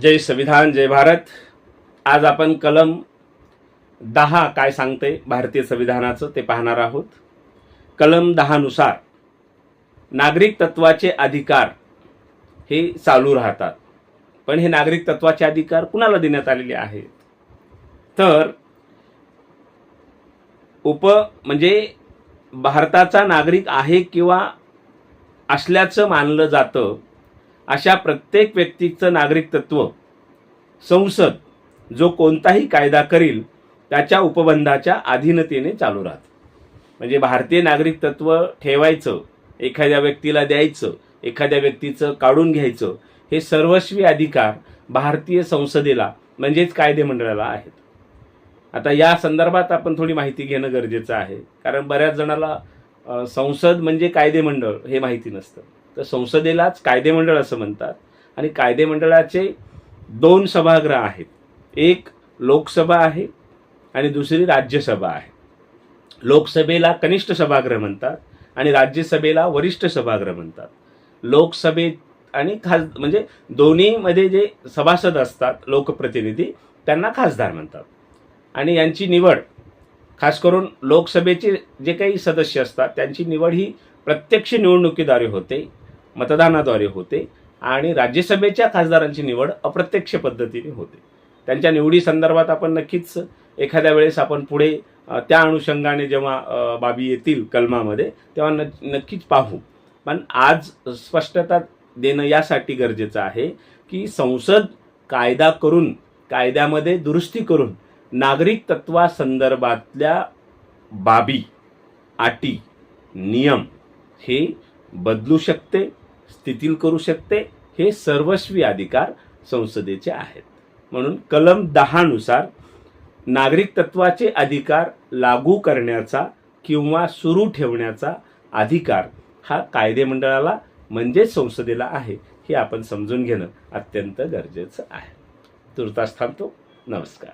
जय संविधान जय भारत. आज आपण कलम दहा काय सांगते भारतीय संविधानाचं ते पाहणार आहोत. कलम दहानुसार नागरिक तत्वाचे अधिकार हे चालू राहतात. पण हे नागरिक तत्वाचे अधिकार कुणाला देण्यात आलेले आहेत? तर उप म्हणजे भारताचा नागरिक आहे किंवा असल्याचं मानलं जातं अशा प्रत्येक व्यक्तीचं नागरिकत्व संसद जो कोणताही कायदा करील त्याच्या उपबंधाच्या अधीनतेने चालू राहतं. म्हणजे भारतीय नागरिक तत्व ठेवायचं एखाद्या व्यक्तीला द्यायचं एखाद्या व्यक्तीचं काढून घ्यायचं हे सर्वस्वी अधिकार भारतीय संसदेला म्हणजेच कायदेमंडळाला आहेत. आता या संदर्भात आपण थोडी माहिती घेणं गरजेचं आहे. कारण बऱ्याच जणाला संसद म्हणजे कायदेमंडळ हे माहिती नसतं. तर संसदेलाच कायदेमंडळ असं म्हणतात. आणि कायदेमंडळाचे दोन सभागृह आहेत. एक लोकसभा आहे आणि दुसरी राज्यसभा आहे. लोकसभेला कनिष्ठ सभागृह म्हणतात आणि राज्यसभेला वरिष्ठ सभागृह म्हणतात. लोकसभेत आणि खास म्हणजे दोन्हीमध्ये जे सभासद असतात लोकप्रतिनिधी त्यांना खासदार म्हणतात. आणि यांची निवड खास करून लोकसभेचे जे काही सदस्य असतात त्यांची निवड ही प्रत्यक्ष निवडणुकीद्वारे होते. मतदानाद्वारे होते आणि राज्यसभेच्या खासदारांची निवड अप्रत्यक्ष पद्धतीने होते. त्यांच्या निवडी संदर्भात आपण नक्कीच एखाद्या वेळेस आपण पुढे त्या अनुषंगाने जेव्हा बाबी येतील कलमामध्ये तेव्हा न नक्कीच पाहू. पण आज स्पष्टता देणं यासाठी गरजेचं आहे की संसद कायदा करून कायद्यामध्ये दुरुस्ती करून नागरिक तत्वासंदर्भातल्या बाबी अटी नियम हे बदलू शकते स्थितील करू शकते. हे सर्वस्वी अधिकार संसदेचे आहेत. म्हणून कलम दहानुसार नागरिक तत्वाचे अधिकार लागू करण्याचा किंवा सुरू ठेवण्याचा अधिकार हा कायदेमंडळाला म्हणजेच संसदेला आहे हे आपण समजून घेणं अत्यंत गरजेचं आहे. तुर्तास थांबतो. नमस्कार.